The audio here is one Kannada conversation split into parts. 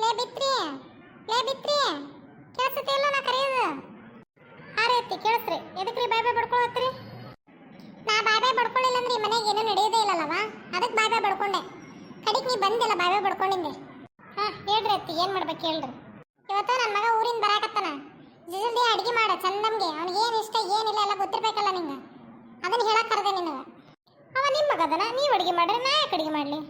ಲೇ ಬಿತ್ರಿ ಲೇ ಬಿತ್ರಿ ಕೇಳಿಸುತ್ತೆ ಇಲ್ಲ ನಾ ಕರೆಯೋದು. ಹಾರಿ ಅತ್ತಿ ಕೇಳಿಸ್ರಿ ಎದಕ್ರಿ ಬಾಯ್ ಬಾಯ್ ಬಡ್ಕೊಳತ್ರಿ ನಾ ಬಾಯ್ ಬಾಯ್ ಬಡ್ಕೊಳ್ಳಿಲ್ಲ ಅಂದ್ರೆ ಮನೆಗೆ ಏನೂ ನಡೆಯೋದೇ ಇಲ್ಲಲ್ಲವ? ಅದಕ್ಕೆ ಬಾಯ್ ಬಾಯ್ ಬಡ್ಕೊಂಡೆ. ಕಡಿಗೆ ನೀ ಬಂದಿಲ್ಲ, ಬಾಯ್ ಬಾಯ್ ಬಡ್ಕೊಂಡಿದ್ದೆ. ಹಾ, ಹೇಳ್ರಿ ಏನು ಮಾಡ್ಬೇಕು ಹೇಳ್ರಿ. ಇವತ್ತು ನನ್ನ ಮಗ ಊರಿಂದ ಬರಾಕತ್ತಾನ. ಜಲ್ದಿ ಅಡಿಗೆ ಮಾಡ ಚಂದಂಗೆ ಅವ್ನಿಗೆ ಏನು ಇಷ್ಟ ಏನಿಲ್ಲ ಎಲ್ಲ ಗೊತ್ತಿರ್ಬೇಕಲ್ಲ ನಿಂಗೆ. ಅದನ್ನ ಹೇಳಕ್ ಕರೆದೆ ನಿನಗೆ. ಅವ ನಿಮ್ಮ ಮಗ ಅದನ ನೀವು ಅಡಿಗೆ ಮಾಡ್ರಿ, ನಾ ಯಾಕೆ ಅಡಿಗೆ ಮಾಡಲಿ?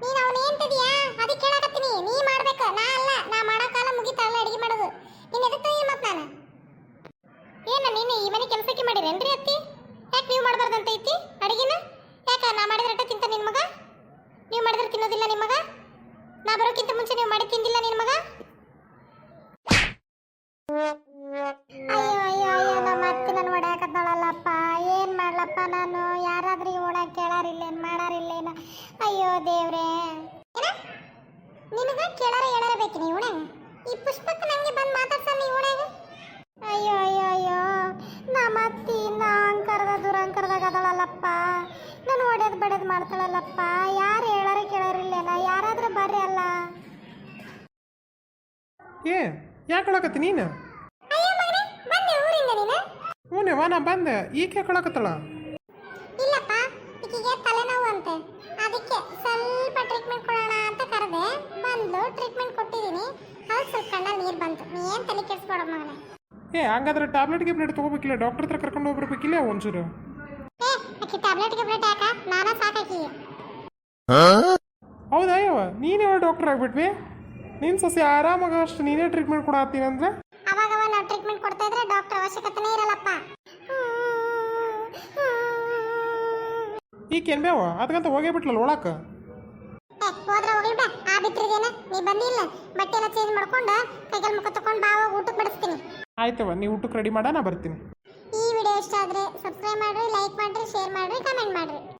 ನೀನು ಅವನು ಏನ್ತಿದೀಯಾ ಅದಕ್ಕೆ ಕೇಳಕತ್ತೀನಿ ನೀ ಮಾಡ್ಬೇಕು ನಾ ಅಲ್ಲ ನಾ ಮಾಡೋ ಕಾಲ ಮುಗಿತಾವಲ್ಲ ಅಡಿಗೆ ಮಾಡೋದು ನೀನು ಎದಕ್ಕೆ ತಂದಿ ಮತ್ತೆ ನಾನು ಏನ ನೀನು ಈ ಮನೆ ಕೆಲಸಕ್ಕೆ ಮಾಡಿರೇನ್ರಿ ಅತ್ತಿ ಯಾಕೆ ನೀವು ಮಾಡಬಾರ್ದಂತ ಐತಿ ಅಡಿಗೆನ ಯಾಕೆ ನಾ ಮಾಡಿದ್ರೆ ಅಟ್ಟ ತಿಂತ ನಿನ್ನ ಮಗ? ನೀವು ಮಾಡಿದ್ರೆ ತಿನ್ನೋದಿಲ್ಲ ನಿಮ್ಮ ಮಗ? ನಾ ಬರೋಕ್ಕಿಂತ ಮುಂಚೆ ನೀವು ಮಾಡಿ ತಿಂದಿಲ್ಲ ನಿನ್ನ ಮಗ? ಅಯ್ಯೋ ಅಯ್ಯೋ ಅಯ್ಯೋ, ನಮ್ಮ ಅತ್ತಿ ನನ್ನ ಹೊಡ್ಯಾಕತ್ತಾಳಲ್ಲಪ್ಪ ಏನ್ ಮಾಡ್ಲಪ್ಪ ನಾನು? ಯಾರಾದ್ರೂ ಓಣಾಗ ಕೇಳಾರಿಲ್ಲೇನ್ ಮಾಡಾರಿಲ್ಲೇನ ಅಯ್ಯೋ, ದೇವ್ರೇ. ನಿನಗ ಕೇಳಾರ ಹೇಳಾರ ಬೇಕು ಈ ಪುಷ್ಪಕ್ಕ ನಂಗೆ ಬಂದು ಮಾತಾಡ್ತಾನೆ ಈ ಅಯ್ಯೋ ಅಯ್ಯೋ ಅಯ್ಯೋ. ನಮ್ಮ ಅತ್ತಿ ನಾ ಅಂಕರದ ದುರಂಕರದಾಗ ಅದಳಲ್ಲಪ್ಪ ನಾನು ಬಡದ್ ಮಾಡ್ತಾಳಲ್ಲಪ್ಪ. ಯಾರು ಹೇಳಾರ ಕೇಳಾರಿಲ್ಲೇನ ಯಾರಾದ್ರೂ ಬರ್ರಿ ಅಲ್ಲ. ಏ ಯಾಕೆ ಹೇಳಕತ್ತಿ ನೀನು? ಹ್ಞೂ ನಾ ಬಂದೆ. ಈಕೆ ಹೇಳಕತ್ತಳ? ಇಲ್ಲಪ್ಪ ಈಕೆಗೆ ತಲೆನೋವು ಅಂತೆ. ಅದಕ್ಕೆ ಸ್ವಲ್ಪ ಟ್ರೀಟ್ಮೆಂಟ್ ಕೊಡೋಣ ಅಂತ ಕರೆದೆ. ಬಂದು ಟ್ರೀಟ್ಮೆಂಟ್ ಕೊಟ್ಟಿದ್ದೀನಿ. ಹೌದು ಸ್ವಲ್ಪ ಕಣ್ಣಲ್ಲಿ ನೀರು ಬಂತು. ನೀ ಏನು ತಲೆ ಕೆಡಿಸ್ಬೇಡ ಮಗನೇ. ಏ ಹಂಗಾದ್ರೆ ಟ್ಯಾಬ್ಲೆಟ್ ಗಿಬ್ಲೆಟ್ ತೊಗೋಬೇಕಿಲ್ಲ? ಡಾಕ್ಟರ್ ಹತ್ರ ಕರ್ಕೊಂಡು ಹೋಗ್ಬರ್ಬೇಕಿಲ್ಲ ಒಂಚೂರು? ಆಕಿ ಟ್ಯಾಬ್ಲೆಟ್ ಗಿಬ್ಲೆಟ್ ಯಾಕ? ನಾನ ಸಾಕಾಕಿ. ಹೌದಾ ಯವ್ವ? ನೀನೇ ಡಾಕ್ಟರ್ ಆಗ್ಬಿಟ್ವಿ? ನಿನ್ ಸೊಸೆ ಆರಾಮಾಗ ಅಷ್ಟು ನೀನೇ ಟ್ರೀಟ್ಮೆಂಟ್ ಕೊಡತ್ತೀನಿ ಅಂದ್ರೆ? ಅವಾಗ ಅವಾಗ ನಾವು ಟ್ರೀಟ್ಮೆಂಟ್ ಕೊಡ್ತಾ ಇದ್ರೆ ಡಾಕ್ಟರ್ ಅವಶ್ಯಕತೆನೇ ಇರಲ್ಲಪ್ಪ. ಈ ಕೆನ್ ಬೇವ ಅದಕ್ಕಂತ ಹೋಗೇ ಬಿಟ್ಲಲ್ಲ ಒಳಕ್ಕೆ ಏ ಹೋದ್ರ ಹೋಗ್ಲಿ ಬಿಡ. ಆ ಬಿಟ್ರಿದೇನ ನೀ ಬಂದಿಲ್ಲ. ಬಟ್ಟೆ ಎಲ್ಲ ಚೇಂಜ್ ಮಾಡ್ಕೊಂಡು ಕೈಕಾಲು ಮುಖ ತಕೊಂಡು ಬಾ ಊಟಕ್ಕೆ ಬಡಿಸ್ತೀನಿ. ಆಯ್ತವ ನೀ ಊಟಕ್ಕೆ ರೆಡಿ ಮಾಡ ನಾ ಬರ್ತೀನಿ. ಇಷ್ಟ ಆದ್ರೆ ಸಬ್ಸ್ಕ್ರೈಬ್ ಮಾಡ್ರಿ ಲೈಕ್ ಮಾಡಿರಿ ಶೇರ್ ಮಾಡ್ರಿ ಕಮೆಂಟ್ ಮಾಡ್ರಿ.